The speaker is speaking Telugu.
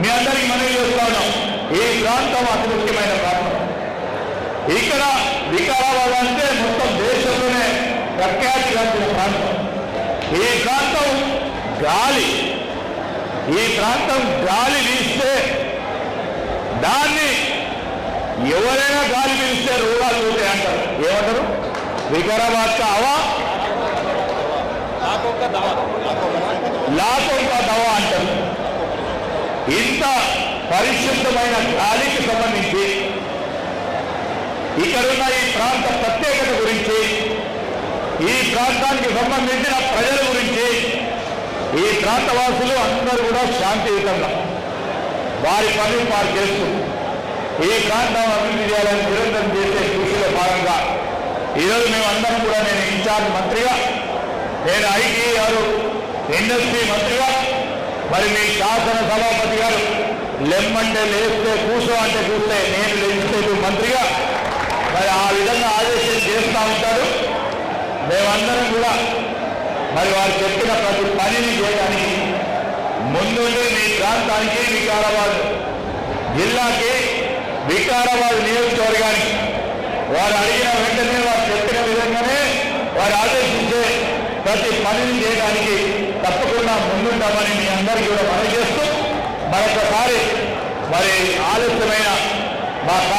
మీ అందరికీ మనవి చేస్తా ఉన్నాం. ఈ ప్రాంతం అతి ముఖ్యమైన ప్రాంతం. ఇక్కడ వికారాబాద్ అంటే మొత్తం దేశంలోనే ప్రఖ్యాతి గాంచిన ప్రాంతం. ఈ ప్రాంతం గాలి. ఈ ప్రాంతం గాలి వీస్తే దాన్ని ఎవరైనా గాలి పీలిస్తే రోగాలు పోతాయి అంటారు. ఏమంటారు? వికారాబాద్ కా హవా కా దవా అంటారు. ఇంత పరిశుద్ధమైన గాలికి సంబంధించి ఇక్కడున్న ఈ ప్రాంత ప్రత్యేకత గురించి ఈ ప్రాంతానికి సంబంధించిన ప్రజల గురించి ఈ ప్రాంతవాసులు అందరూ కూడా శాంతియుతంగా వారి పనులు వారు చేస్తూ ఈ ప్రాంతం అభివృద్ధి చేయాలని నిరంతరం చేసే కృషిలో భాగంగా ఈరోజు మేమందరం కూడా నేను ఇన్ఛార్జ్ మంత్రిగా నేను ఐటీ ఇండస్ట్రీ మంత్రిగా మరి మీ శాసన సభాపతి గారు లెమ్మంటే లేస్తే కూసో అంటే కూస్తే నేను లెజిస్లేటివ్ మంత్రిగా మరి ఆ విధంగా ఆదేశం చేస్తూ ఉంటారు. మేమందరం కూడా మరి వారు చెప్పిన ప్రతి పనిని చేయడానికి ముందుండి మీ ప్రాంతానికి వికారాబాద్ జిల్లాకి వికారాబాద్ నియోజకవర్గానికి వారు అడిగిన వెంటనే వారు చెప్పిన విధంగానే వారు ఆదేశించే ప్రతి పనిని చేయడానికి తప్పకుండా ముందుంటామని మీ కూడా మనవి చేస్తూ మరొకసారి మరి ఆలస్యమైన మా కాంగ్రెస్